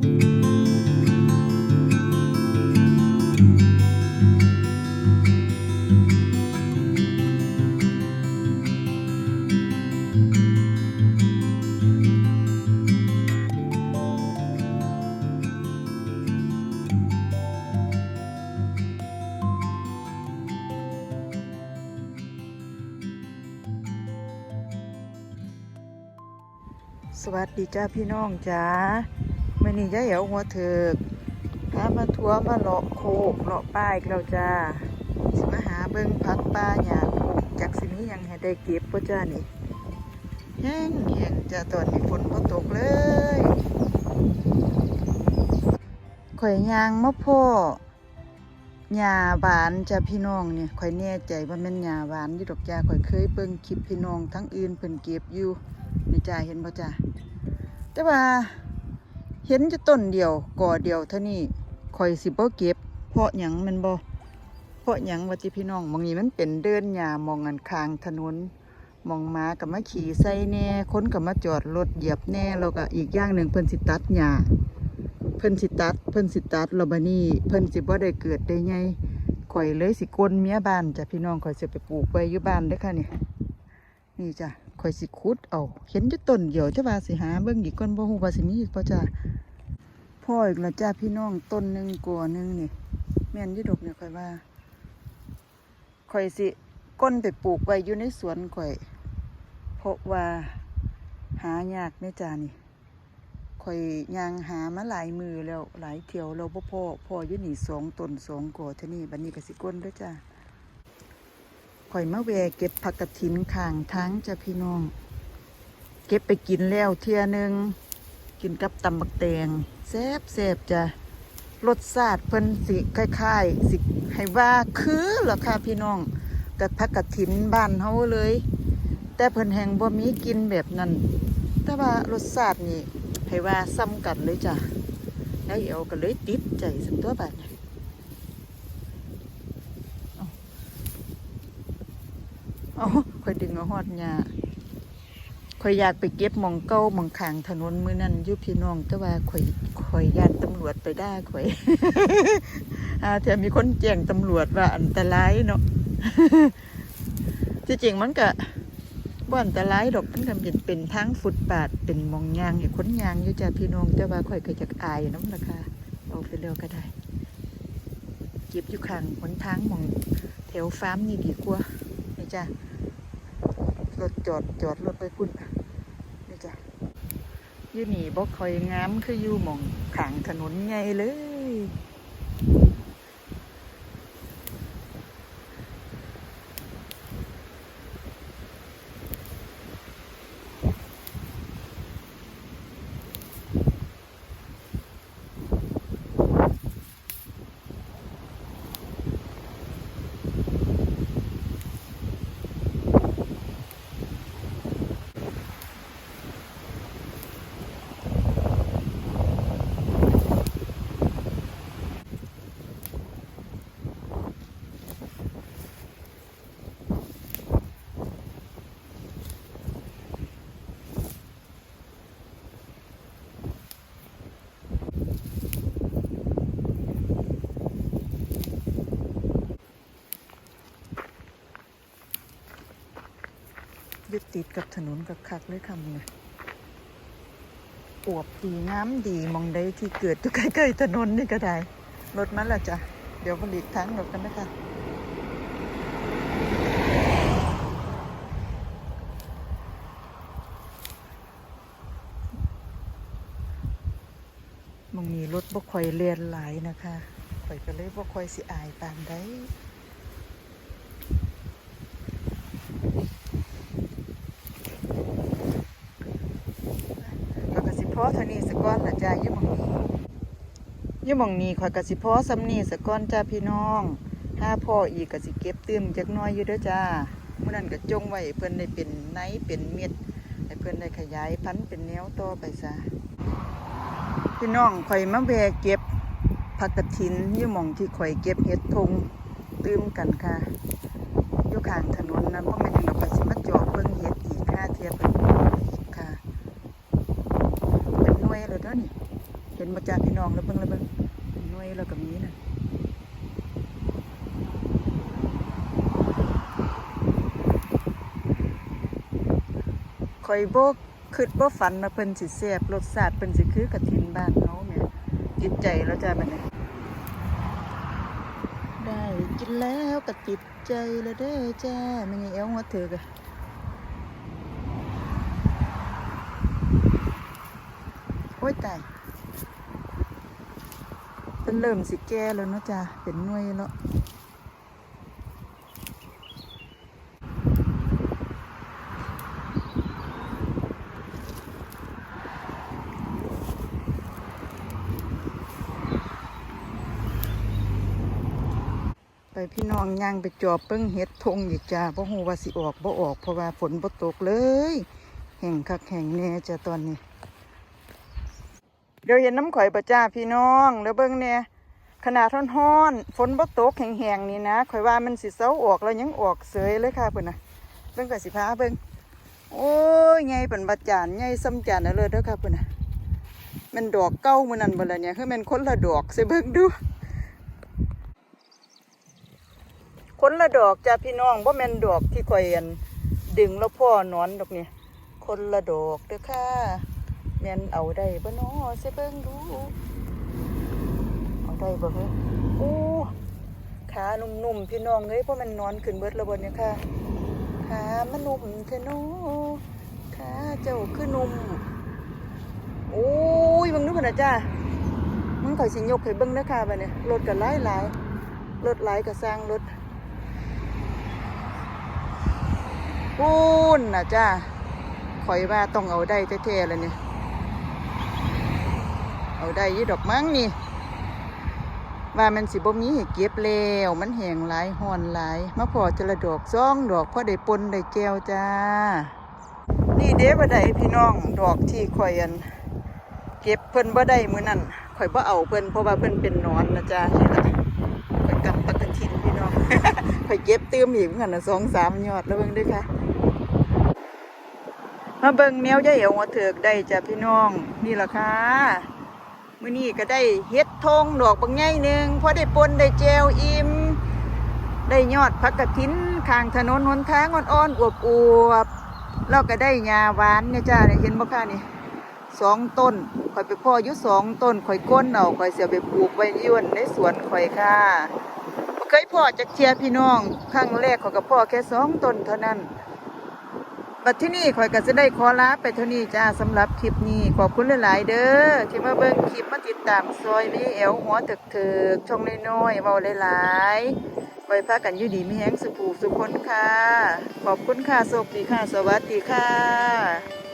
สวัสดีจ้าพี่น้องจ้า มื่อนี้ยายเอ๋วหัวเถิกพามาทัวมาเลาะโคกเลาะป้ายอีกแล้วจ้าสิมาหาเบิ่งพักป้าหยาโคกจากสิมีหยังให้ได้เก็บป่จ้านี่แห้งแห้งจ้าตอนนี้ฝนก็ตกเลยข่อยยางมาพ่อหญ้าหวานจ้าพี่น้องเนี่ยข่อยแน่ใจว่าแม่นหญ้าหวานอยู่ดอกจ้าข่อยเคยเบิ่งคลิปพี่น้องทั้งอื่นเพิ่นเก็บอยู่นี่จ้าเห็นบ่จ้าแต่ว่า เห็นจะต้นเดียวก่อเดียวเท่านี้ข่อยสิบ่เก็บ เพราะหยังมันบ่เพราะหยังว่าจิพี่น้องมองนี้มันเป็นเดินหญ้ามองอันคางถนนมองมากับมาขี่ใส่แน่ค้นกับมาจอดรถเหยียบแน่แล้วก็อีกอย่างหนึ่งเพิ่นสิตัดหญ้าเพิ่นสิตัด เพิ่นสิตัดแล้วบัดนี้เพิ่นสิบ่ได้เกิดได้ไงข่อยเลยสิกลเมียบ้านจ้ะพี่น้องข่อยสิไปปลูกไว้อยู่บ้านเด้อค่ะนี่นี่จ้ะข่อยสิขุดเอาเห็นจะต้นเดียวจะว่าสิหาเบิ่งอีกก่อนบ่ฮู้ว่าสิมีอีกบ่จ้ะ พ่ออีกแล้วจ้าพี่น้องต้นหนึ่งกัวหนึ่งนี่ แม่นยู่ดกเนี่ยข่อยว่าข่อยสิก้นไปปลูกไว้อยู่ในสวนข่อยเพราะว่าหายากแม่จ้านี่ข่อยย่างหามาหลายมือแล้วหลายเที่ยวแล้วบ่พอพ่ออยู่นี่สองต้นสองกัวเท่านี้บัดนี้ก็สิก้นด้อจ้าข่อยมาแวเก็บผักกระถินข้างทางจ้ะพี่น้อง เก็บไปกินแล้วเที่ยหนึง กินกับตำบักแตงแซ่บแซ่บจ้ะรสชาติเพิ่นสิคล้ายๆ สิให้ว่าคือเหรอค่ะพี่น้องกับผักกระถินบ้านเฮาเลย แต่เพิ่นแห่งบ่มีกินแบบนั้น แต่ว่ารสชาตินี่ให้ว่าซ้ำกันเลยจ้ะแล้วเอวก็เลยติดใจสันตัวบาดเอาข่อยดึงเอาฮอดหญ้า ข่อยอยากไปเก็บมองเก้ามองขางถนนมือนั่นยู่พี่น้องแต่ว่าข่อยข่อยญาติตำรวจไปได้ข่อยอาแถมมีคนแจ้งตำรวจว่าอันตรายเนาะที่จริงมันก็บ่อันตรายดอกมันก็เป็นเป็นทางฟุตบาทเป็นมองยางให้คนยางอยู่จ้ะพี่น้องแต่ว่าข่อยก็จะอายน้ำราคาเอาไปเร็วก็ได้เก็บอยู่ข้างหนทางมองแถวฟาร์มนี่ดีกว่านี่จ้ะรถจอดจอดรถไปพุ่น อยู่นี่บ่ค่อยงามคืออยู่หมองขางถนนใหญ่เลย ยึด ติดกับถนนกับคักเลยคำเนี่ยอวบดีงามดีมองได้ที่เกิดอยู่ใกล้ๆถนนนี่ก็ได้ รถมันละจ้ะ เดี๋ยวผลิตทั้งรถกันนะคะมองมีรถบ่ค่อยเลียนหลายนะคะข่อยก็เลยบ่ค่อยสิอายปานใด แล้วก็สิพ อเท่านี้สะก้อนละจ้าอยู่หมองนี้อยู่หมองนี้ข่อยก็สิพอสำนีสะก้อนจ้าพี่น้องถ้าพ่ออีกกสิเก็บตื้มจักน้อยอยู่เด้อจ้าเมื่อนั้นก็จงไว้เพิ่นได้เป็นไนเป็นเม็ดให้เพิ่นได้ขยายพันธุ์เป็นแนวต่อไปซะพี่น้องข่อยมาแวเก็บผักกระถินอยู่หมองที่ข่อยเก็บเห็ดทงตื้มกันค่ะอยู่ข้างถนนนะเพราะมันยังดอกก็สิมาจอเบิ่งเห็ดอีกค่าเทียบเพิ่นค่ะ เป็นหน่วยเลยเด้อนี่เห็นบ่จ้าพี่น้องแล้วเบิ่งแล้วเบิ่งเป็นหน่วยแล้วก็มีน่ะข่อยโบ่คิดบ่ฝันว่าเพิ่นสิแซ่บรสชาติเพิ่นสิคือกระถินบ้านเฮาแหม่ยจิตใจแล้วจ้าบัดนี้ได้กินแล้วก็ติดใจแล้วเด้อจ้าไม่ไงเอวหัวเถือกอะโอ้ยตาย เป็นเริ่มสิแก่แล้วเนาะจ้าเป็นหน่วยแล้วไปพี่น้องย่างไปจอบเปิ้งเฮ็ดทงอีกจ้าเพราะหูว่าสิออกบ่ออกเพราะว่าฝนบ่ตกเลย แห่งคักแห่งแน่จ้าตอนนี้ เดี๋ยวเห็นน้ำข่อยประจ้าพี่น้องแล้วเบิ่งเนี่ยขนาดร้อนๆฝนบ่ตกแห้งๆนี่นะข่อยว่ามันสิเซาออกแล้วยังออกเสยเลยค่ะเพิ่อนนะเบิ่งก่สิพาเบิ่งโอ้ยใหญ่เป็นบาจานใหญ่ซ้ำจานเอาเลยเด้อค่ะเพิ่อนนะมันดอกเก้ามื้อนั้นบ่ละเนี่ยคือมันคนละดอกสิเบิ่งดูคนละดอกจ้าพี่น้องบ่แมนดอกที่ข่อยอันดึงแล้วพ่อนอนดอกนี่คนละดอกเด้อค่ะ แม่นเอาได้บ่น้อสิเบิ่งดูเอาได้บ่เฮ้ยโอ้ขานุ่มๆพี่น้องเอ้ยเพราะมันนอนขึ้นเบิดแล้วบ่เนี่ยค่ะขามันนุ่มเทโนขาเจ้าคือนุ่มโอ้ยเบิ่งดูพุ่นน่ะจ้ามึงข่อยสิยกให้เบิ่งเด้อค่ะบัดนี้รถก็หลายหลายรถหลายก็สร้างรถปูนน่ะจ้าข่อยว่าต้องเอาได้แท้ๆแล้วเนี่ย เอาได้ยี่ดอกมั้งนี่ ว่ามันสิบ่มีให้เก็บแล้วมันแห้งหลายห่อนหลายมาพอจะละดอกซ่องดอกพอได้ปนได้แก้วจ้า นี่เด้บ่ได้พี่น้องดอกที่ข่อยอันเก็บเพิ่นบ่ได้มื้อนั้นข่อยบ่เอาเพิ่นเพราะว่าเพิ่นเป็นนอนนะจ้านี่ล่ะข่อยกำปฏิทินพี่น้องข่อยเก็บเติมอีกเหมือนกันนะสองสามยอดแล้วเบิ่งด้วยค่ะมาเบิ่งแนวยายเอวหัวเถือกได้จ้ะพี่น้อง นี่ล่ะค่ะ มื่อนี้ก็ได้เฮ็ดทงดอกบางไงหนึ่งพอได้ปนได้แจวอิ่มได้ยอดพักกระถินข้างถนนหนทางอ่อนๆอวบอวบๆแล้วก็ได้หญ้าหวานเนี่ยจ้าเนี่ยเห็นบ่ค่ะนี่สองต้นข่อยไปพ่ออยู่สองต้นข่อยก้นเอาข่อยเสียไปปลูกไว้ยื่นในสวนข่อยค่ะบ่เคยพ่อจักเทียพี่น้องครั้งแรกข่อยก็พ่อแค่สองต้นเท่านั้น บัดที่นี่ข่อยก็จะได้ขอลาไปเท่านี้จ้าสำหรับคลิปนี้ขอบคุณหลาย ๆ เด้อที่มาเบิ่งคลิปมาติดตามซอยมีเอวหัวตึกเถิกช่องน้อยๆเว้าหลายๆไว้พากันอยู่ดีมีแห้งสุขูสุขคนค่ะ ขอบคุณค่ะโชคดีค่ะ สวัสดีค่ะ